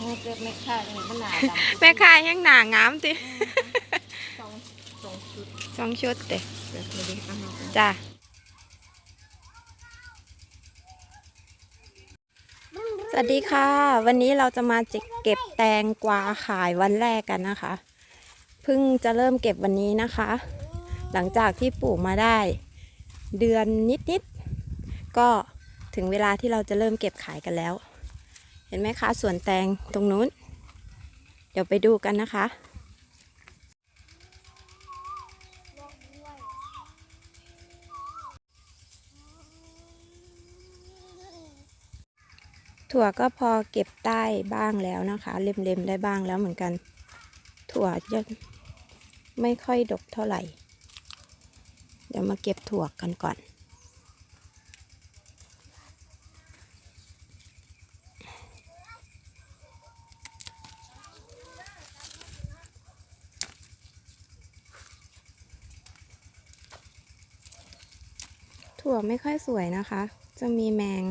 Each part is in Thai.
เออเก็บไม่ค่าเลยมันหนาดำแม่ค้ายังหนางามติสองสองชุดสองชุดเด้แบบไม่ได้เอามาจ้ะสวัสดีค่ะ วันนี้เราจะมาเก็บแตงกวาขายวันแรกกันนะคะเพิ่งจะเริ่มเก็บวันนี้นะคะ หลังจากที่ปลูกมาได้ เดือนนิดๆก็ถึงเวลาที่เราจะเริ่มเก็บขายกันแล้ว เห็นไหมคะสวนแตงตรงนู้น เดี๋ยวไปดูกันนะคะ ถั่วก็พอเก็บได้บ้างแล้วนะคะ เล็มๆได้บ้างแล้วเหมือนกัน ถั่วยังไม่ค่อยดกเท่าไหร่ เดี๋ยวมาเก็บถั่วกันก่อน ไม่ค่อยสวยนะคะ จะมีแมง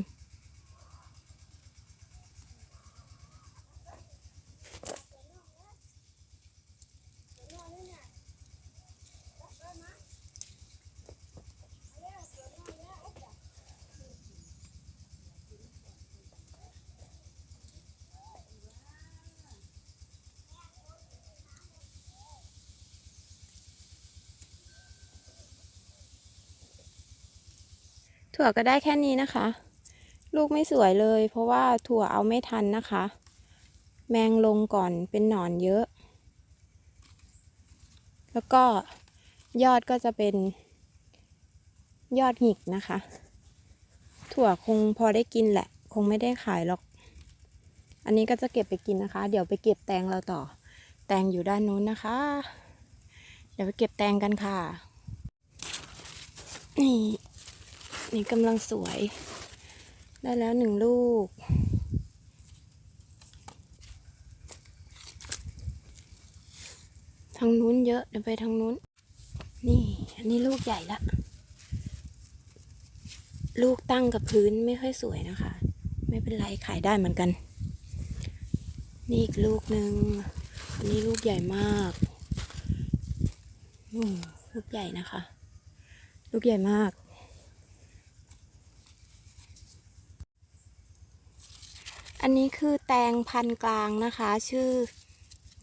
ถั่วก็ได้แค่นี้นะคะ ลูกไม่สวยเลย เพราะว่าถั่วเอาไม่ทันนะคะ แมงลงก่อนเป็นหนอนเยอะ แล้วก็ยอดก็จะเป็นยอดหิกนะคะ ถั่วคงพอได้กินแหละ คงไม่ได้ขายหรอก อันนี้ก็จะเก็บไปกินนะคะ เดี๋ยวไปเก็บแตงเราต่อ แตงอยู่ด้านนู้นนะคะ เดี๋ยวไปเก็บแตงกันค่ะนี่ นี่กำลังสวย ได้แล้วหนึ่งลูก ทางนู้นเยอะ เดี๋ยวไปทางนู้น นี่ อันนี้ลูกใหญ่ละ ลูกตั้งกับพื้นไม่ค่อยสวยนะคะ ไม่เป็นไร ขายได้เหมือนกัน นี่อีกลูกหนึ่งอันนี้ลูกใหญ่มากลูกใหญ่นะคะ ลูกใหญ่มาก อันนี้คือแตงพันกลางนะคะ ชื่อ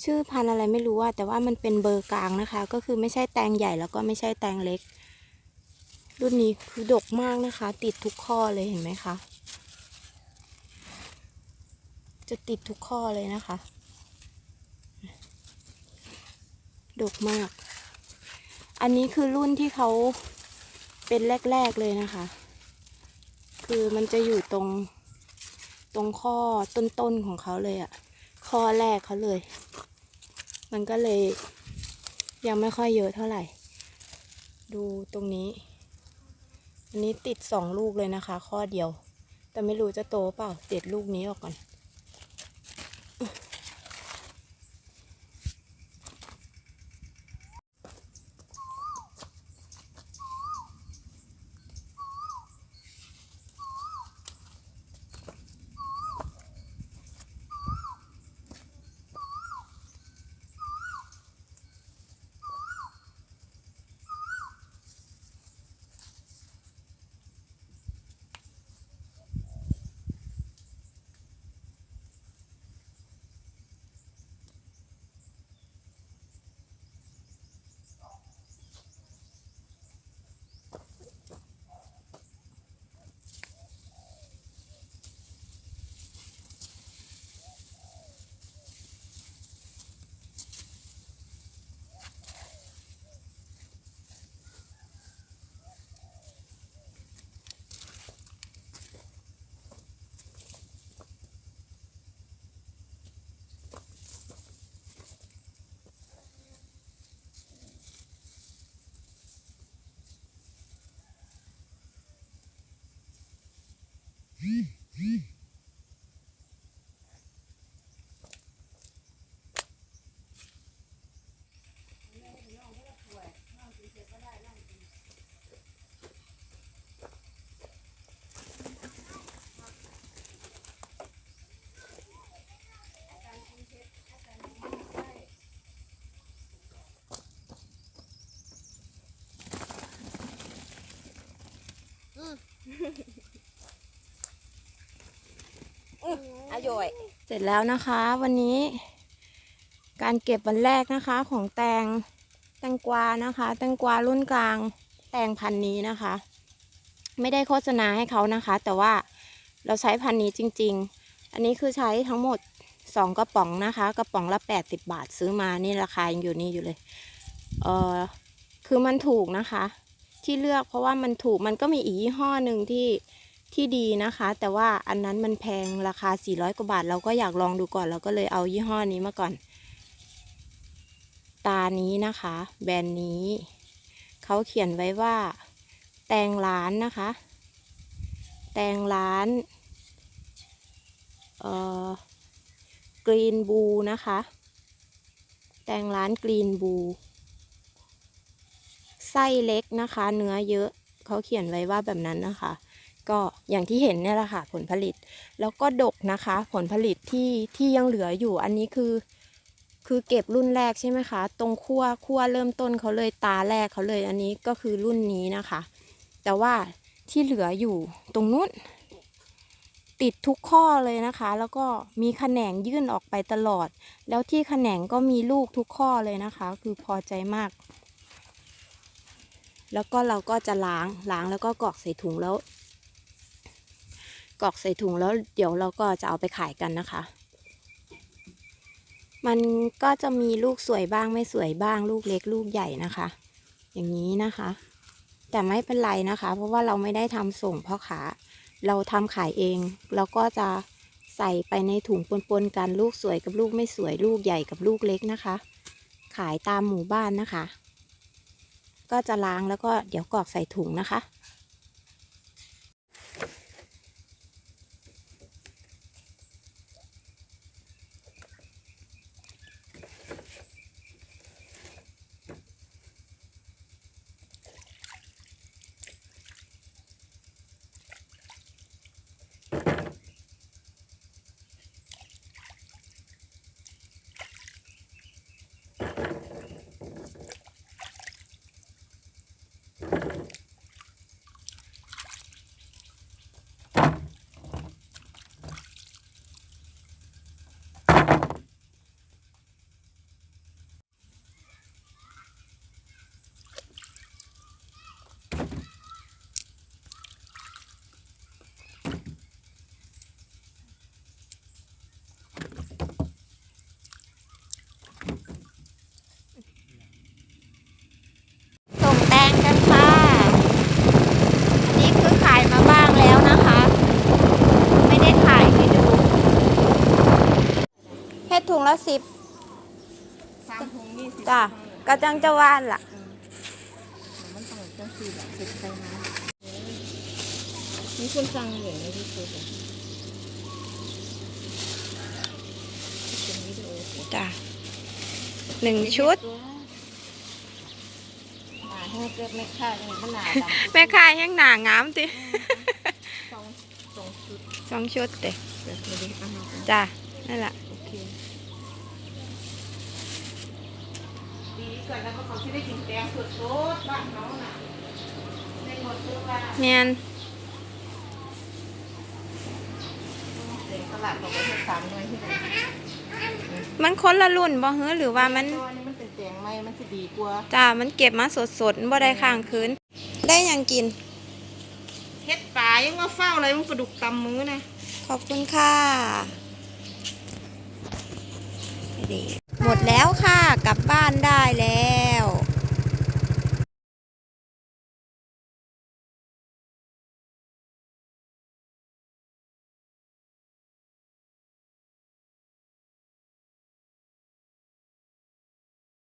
ชื่อพันอะไรไม่รู้อะแต่ว่ามันเป็นเบอร์กลางนะคะ ก็คือไม่ใช่แตงใหญ่แล้วก็ไม่ใช่แตงเล็ก รุ่นนี้คือดกมากนะคะ ติดทุกข้อเลยเห็นไหมคะ จะติดทุกข้อเลยนะคะ ดกมาก อันนี้คือรุ่นที่เขาเป็นแรก ๆเลยนะคะ คือมันจะอยู่ตรง ตรงข้อต้นๆของเขาเลยอะข้อแรกเขาเลย มันก็เลย ยังไม่ค่อยเยอะเท่าไหร่ ดูตรงนี้ อันนี้ติดสองลูกเลยนะคะ ข้อเดียว แต่ไม่รู้จะโตเปล่าเด็ดลูกนี้ออกก่อน อายุยเสร็จแล้วนะคะ วันนี้ การเก็บวันแรกนะคะ ของแตงแตงกวานะคะ แตงกวารุ่นกลางแตงพันนี้นะคะ ไม่ได้โฆษณาให้เขานะคะ แต่ว่าเราใช้พันนี้จริง ๆ อันนี้คือใช้ทั้งหมดสองกระป๋องนะคะ กระป๋องละ80บาทซื้อมานี่ราคายังอยู่นี่อยู่เลยเออคือมันถูกนะคะ ที่เลือกเพราะว่ามันถูกมันก็มีอีกยี่ห้อหนึ่งที่ที่ดีนะคะ แต่ว่าอันนั้นมันแพงราคา 400 กว่าบาท เราก็อยากลองดูก่อนเราก็เลยเอายี่ห้อนี้มาก่อน ตานี้นะคะ แบรนด์นี้ เขาเขียนไว้ว่า แตงร้านนะคะ แตงร้านเอ่อกรีนบูนะคะ แตงร้านกรีนบู ส้เล็กนะคะ เนื้อเยอะเขาเขียนไว้ว่าแบบนั้นนะคะ ก็อย่างที่เห็นเนี่ยแหละค่ะผลผลิต แล้วก็ดกนะคะ ผลผลิตที่ที่ยังเหลืออยู่อันนี้คือ คือเก็บรุ่นแรกใช่ไหมคะ ตรงขั้วขั้วเริ่มต้นเขาเลยตาแรกเขาเลยอันนี้ก็คือรุ่นนี้นะคะ แต่ว่าที่เหลืออยู่ตรงนู้นติดทุกข้อเลยนะคะ แล้วก็มีแขนงยื่นออกไปตลอด แล้วที่แขนงก็มีลูกทุกข้อเลยนะคะ คือพอใจมาก แล้วก็เราก็จะล้างล้างแล้วก็กรอกใส่ถุงแล้วกรอกใส่ถุงแล้วเดี๋ยวเราก็จะเอาไปขายกันนะคะ มันก็จะมีลูกสวยบ้างไม่สวยบ้างลูกเล็กลูกใหญ่นะคะ อย่างนี้นะคะ แต่ไม่เป็นไรนะคะ เพราะว่าเราไม่ได้ทำส่งพ่อค้าเราทำขายเองเราก็จะใส่ไปในถุงปนๆกันลูกสวยกับลูกไม่สวยลูกใหญ่กับลูกเล็กนะคะ ขายตามหมู่บ้านนะคะ ก็จะล้างแล้วก็เดี๋ยวกรอกใส่ถุงนะคะ ส่งแตงกันค่ะ อันนี้คือขายมาบ้างแล้วนะคะ ไม่ได้ถ่ายให้ดูเฮ็ดถุง ละสิบสามถุงยี่สิบจ้ะกระจังจะว่านล่ะมันต้องจังสี่แบบสิบใส่น้ำมีคนสั่งอย่างนี้ที่สุดเป็นวิดีโอสิจ้ะหนึ่งชุดหนาแห้งเกิดแม่ค่าเนี่ยมันหนาดำแม่ค้ายังหนางามติสองสองชุดสองชุดเตะแบบนี้อาหารจ้ะนั่นแหละ โอเคดีก่อนแล้วก็เขาที่ได้กินแกงสดๆบ้านเขาน่ะได้หมดทุกว่าเมียนเด็กตลาดบอกว่าให้สามหน่วยที่ไหนมันคนละรุ่นบ่เฮ้อหรือว่ามันตัวนี้มันเป็นแตงไม้มันจะดีกว่าจ้ามันเก็บมาสดๆบ่ได้ค้างคืน ได้หยังกิน เฮ็ดปลายังมาเฝ้าอะไรมันปลาดุกตำมือนะขอบคุณค่ะหมดแล้วค่ะ กลับบ้านได้แล้ว